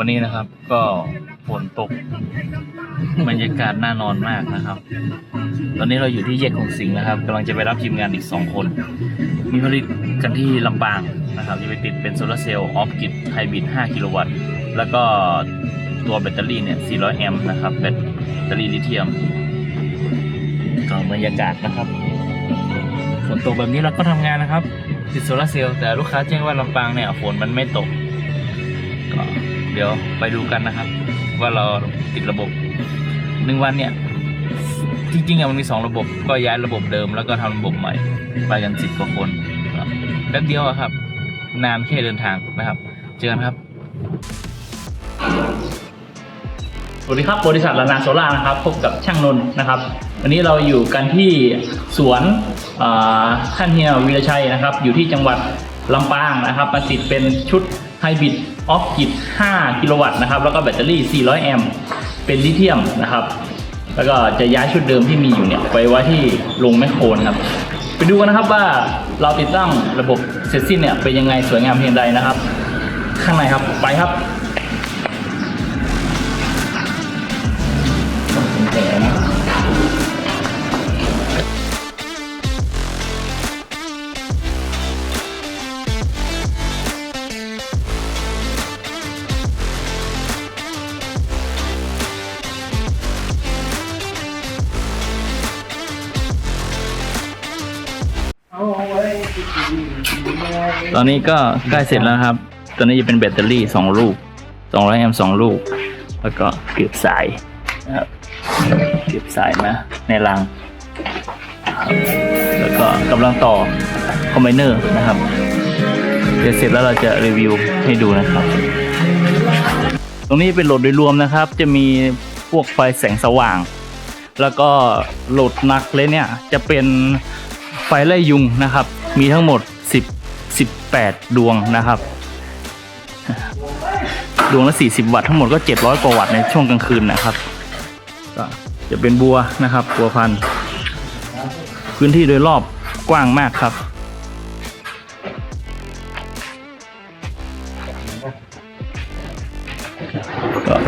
วันนี้นะครับก็ฝนตกบรรยากาศน่านอนมากนะครับ ตอนนี้เราอยู่ที่แยกของสิงห์นะครับกำลังจะไปรับทีมงานอีก 2 คน มีผลิตกันที่ลำปางนะครับจะไปติดเป็นโซลาร์เซลล์ออฟกิดไฮบริด5กิโลวัตต์แล้วก็ตัวแบตเตอรี่เนี่ย 400 แอมป์นะครับแบตเตอรี่ลิเธียมก็บรรยากาศนะครับฝนตกแบบนี้เราก็ทำงานนะครับ ติดโซลาร์เซลล์แต่ลูกค้าแจ้งว่าลำปางเนี่ยฝนมันไม่ตก ก็เดี๋ยวไปดูกันนะครับ ว่าเราติดระบบหนึ่งวันเนี่ย จริงๆอะมันมีสองระบบก็ย้ายระบบเดิมแล้วก็ทำระบบใหม่ ไปกันสิบกว่าคนแป๊บเดียวอะครับ นานแค่เดินทางนะครับ เจอกันครับ สวัสดีครับบริษัทลานาโซล่านะครับ พบกับช่างนนท์นะครับ วันนี้เราอยู่กันที่สวนท่านเฮียวีรชัยนะครับ อยู่ที่จังหวัดลำปางนะครับมาติดเป็นชุดไฮบริด ออฟกิด5กิโลวัตต์นะครับ แล้วก็แบตเตอรี่ 400 แอมป์เป็นลิเธียมนะครับ แล้วก็จะย้ายชุดเดิมที่มีอยู่เนี่ยไปไว้ที่โรงแมคโครนะครับ ไปดูกันนะครับว่าเราติดตั้งระบบเสร็จสิ้นเนี่ยเป็นยังไงสวยงามเพียงใดนะครับ ข้างในครับไปครับ ตอนนี้ก็ใกล้เสร็จแล้วครับ ตอนนี้จะเป็นแบตเตอรี่สองลูก200แอมป์สองลูก แล้วก็เก็บสายนะครับเก็บสายมาในรังครับแล้วก็กำลังต่อคอมไบเนอร์นะครับ เดี๋ยวเสร็จแล้วเราจะรีวิวให้ดูนะครับ ตรงนี้เป็นโหลดโดยรวมนะครับ จะมีพวกไฟแสงสว่าง แล้วก็โหลดนักเลยเนี่ยจะเป็นไฟไล่ยุงนะครับ มีทั้งหมด 10 18 ดวงนะครับ ดวงละ 40 วัตต์ทั้งหมดก็ 700 กว่าวัตต์ในช่วงกลางคืนนะครับ ก็จะเป็นบัวนะครับ บัวพันธุ์พื้นที่โดยรอบกว้างมากครับ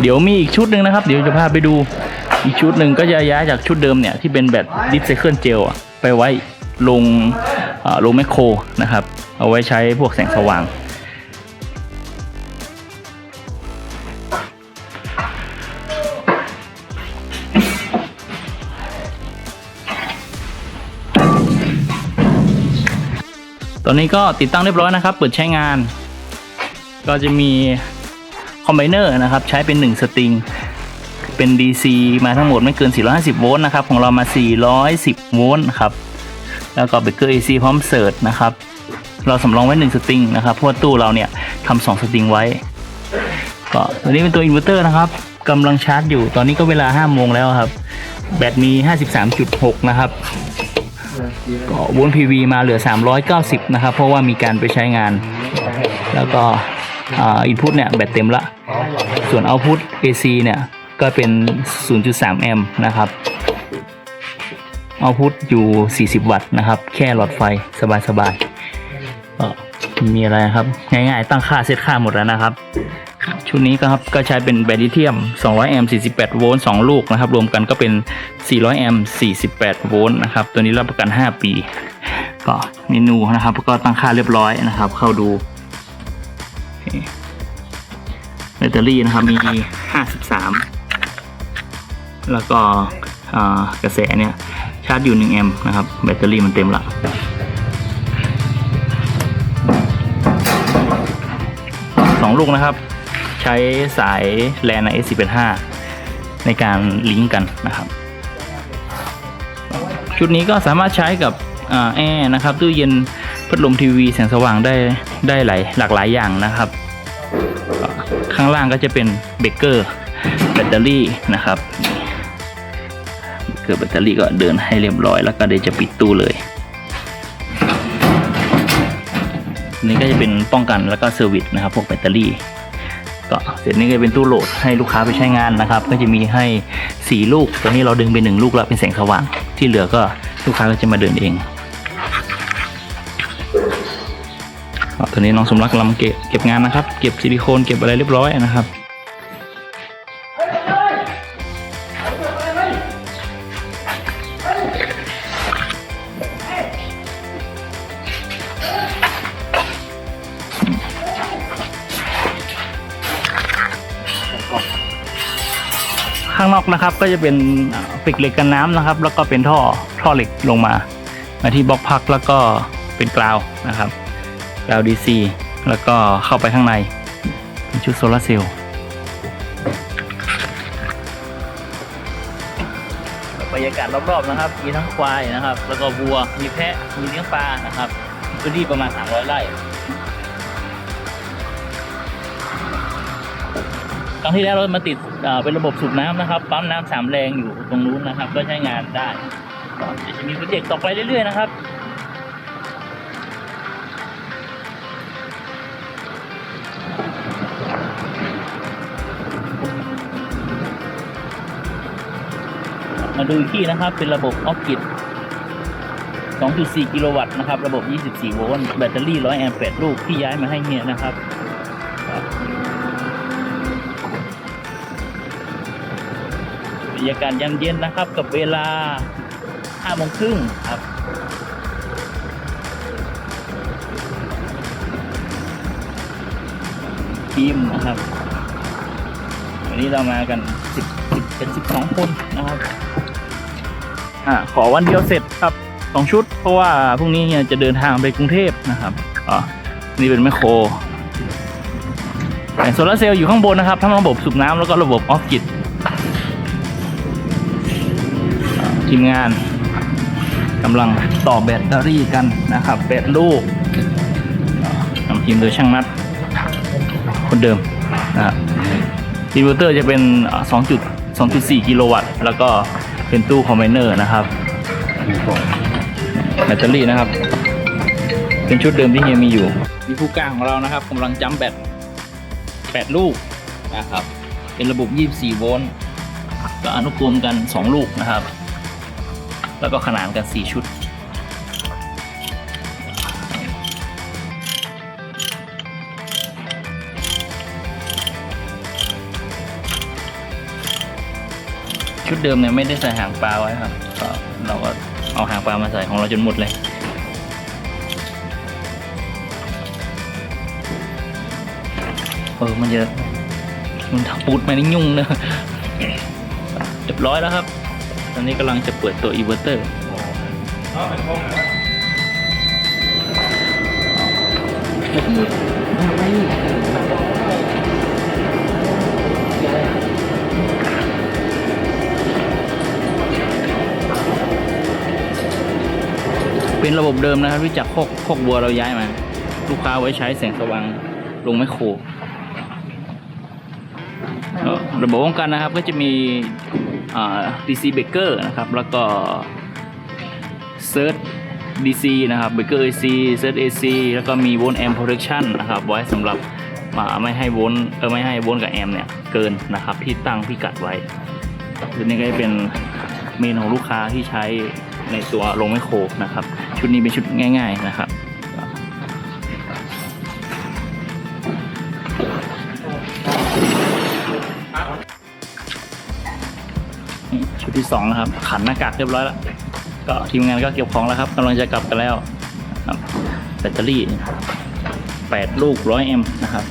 เดี๋ยวมีอีกชุดหนึ่งนะครับ เดี๋ยวจะพาไปดูอีกชุดหนึ่งก็จะย้ายจากชุดเดิมเนี่ย ที่เป็นแบตดิสไซเคิลเจลอะไปไว้ลง ลงแมคโครนะครับ เอาไว้ใช้พวกแสงสว่าง ตอนนี้ก็ติดตั้งเรียบร้อยนะครับ เปิดใช้งาน ก็จะมีคอมไบเนอร์นะครับ ใช้เป็น 1 สตริงเป็น DC มาทั้งหมดไม่เกิน 450 โวลต์นะครับ ของเรามา 410 โวลต์ครับ แล้วก็เบเกอร์ AC พร้อมเสิร์ตนะครับ เราสำรองไว้ 1 สตริงนะครับเพราะาตู้เราเนี่ยทำสองสตริงไว้ ก็ตัวนี้เป็นตัวอินเวอร์เตอร์นะครับกำลังชาร์จอยู่ ตอนนี้ก็เวลา5โมงแล้วครับ แบตมี 53.6 นะครับก็วลต์ PV มาเหลือ 390 นะครับ เพราะว่ามีการไปใช้งาน แล้วก็อินพุตเนี่ย แบตเต็มละ ส่วนเอาพุต AC เนี่ย ก็เป็น 0.3 แอมป์นะครับ เอาพุตอยู่ 40 วัตต์นะครับ แค่หลอดไฟสบายๆก็มีอะไรครับ ง่ายๆ ตั้งค่าเซตค่าหมดแล้วนะครับ ชุดนี้ก็ครับก็ใช้เป็นแบตลิเธียม 200 แอมป์ 48 โวลต์ 2 ลูกนะครับ รวมกันก็เป็น 400 แอมป์ 48 โวลต์นะครับ ตัวนี้รับประกัน 5 ปี ก็เมนูนะครับ ก็ตั้งค่าเรียบร้อยนะครับ เข้าดูแบตเตอรี่นะครับมี 53 แล้วก็กระแสเนี่ย ชาร์จอยู่1แอมป์นะครับ แบตเตอรี่มันเต็มละสองลูกนะครับ ใช้สายแลน S115 ในการลิงก์กันนะครับ ชุดนี้ก็สามารถใช้กับอแอร์นะครับตู้เย็นพัดลมทีวีแสงสว่างได้ได้หลายหลากหลายอย่างนะครับ ข้างล่างก็จะเป็นเบเกอร์แบตเตอรี่นะครับ กอร์แบตเตอรี่ก็เดินให้เรียบร้อย แล้วก็เดี๋ยวจะปิดตู้เลย นี่ก็จะเป็นป้องกันแล้วก็เซอร์วิสนะครับพวกแบตเตอรี่ก็เสร็จนี้ก็เป็นตู้โหลดให้ลูกค้าไปใช้งานนะครับ ก็จะมีให้ 4 ลูกตอนนี้เราดึงไปหนึ่งลูกแล้วเป็นแสงสว่าง ที่เหลือก็ลูกค้าก็จะมาเดินเองตอนนี้น้องสมรักกำลังเก็บเก็บงานนะครับ เก็บซิลิโคนเก็บอะไรเรียบร้อยนะครับางนอกนะครับ ก็จะเป็นปิกเหล็กกันน้ำนะครับ แล้วก็เป็นท่อท่อเหล็กลงมา มาที่บล็อกพักแล้วก็เป็นกราวนะครับกราวดีซีแล้วก็เข้าไปข้างในเป็นชุดโซลาร์เซลล์บรรยากาศรอบๆนะครับ มีทั้งควายนะครับ แล้วก็วัวมีแพะมีเลี้ยงปลานะครับพื้นที่ประมาณ 300 ไร่ ครั้งที่แล้วเรามาติดเป็นระบบสูบน้ำนะครับ ปั๊มน้ำสามแรงอยู่ตรงนู้นนะครับ ก็ใช้งานได้ก็เดี๋ยวจะมีโปรเจกต์ต่อไปเรื่อยๆนะครับมาดูที่นะครับเป็นระบบออฟกิด2.4 กิโลวัตต์นะครับ ระบบ 24 โวลต์ แบตเตอรี่ 100 แอมป์ 8 ลูก ที่ย้ายมาให้เนี่ยนะครับ บรรยากาศยามเย็นนะครับ กับเวลา5โมงครึ่งครับทีมนะครับ วันนี้เรามากัน 10 10เป็น 12 คนนะครับอ่าขอวันเดียวเสร็จครับสองชุด เพราะว่าพรุ่งนี้เนี่ยจะเดินทางไปกรุงเทพนะครับอ๋อนี่เป็นแมคโครแต่โซลาร์เซลล์อยู่ข้างบนนะครับทั้งระบบสูบน้ำแล้วก็ระบบออฟกิด ทีมงานกำลังต่อแบตเตอรี่กันนะครับแบตลูกนำทีมโดยช่างนัดคนเดิมนะครับอินเวอร์เตอร์จะเป็น 2.2.4 กิโลวัตต์ แล้วก็เป็นตู้คอมไบเนอร์นะครับ แบตเตอรี่นะครับ เป็นชุดเดิมที่เฮียมีอยู่ มีผู้กลางของเรานะครับกำลังจัมแบต 8 ลูกนะครับ เป็นระบบ 24 โวลต์ ก็อนุกรมกัน 2 ลูกนะครับ แล้วก็ขนานกัน 4 ชุด ชุดเดิมเนี่ยไม่ได้ใส่หางปลาไว้ครับก็เราก็เอาหางปลามาใส่ของเราจนหมดเลยเออมันเยอะมันปูดมานี่ยุ่งเนอะเรียบร้อยแล้วครับ อนนี้กำลังจะเปิดตัวอีเวอร์เตอร์เป็นระบบเดิมนะครับที่จากโคกโคกบัวเราย้ายมา ลูกค้าไว้ใช้แสงสว่างลงไมโครเอ่อระบบป้องกันนะครับก็จะมี DC Breaker นะครับ แล้วก็ Search DC นะครับ Breaker AC Search AC แล้วก็มี Volt Amp Protection นะครับ ไว้สำหรับอ่าไม่ให้โวลต์เออไม่ให้โวลต์กับแอมป์เนี่ยเกินนะครับที่ตั้งพิกัดไว้ชุดนี้ก็จะเป็นเมนของลูกค้าที่ใช้ในตัวลงไมโครนะครับ ชุดนี้เป็นชุดง่าย ๆนะครับ ที่สองนะครับขันหน้ากากเรียบร้อยแล้วก็ทีมงานก็เก็บของแล้วครับกำลังจะกลับกันแล้วแบตเตอรี่ 8 ลูก 100 แอมป์นะครับ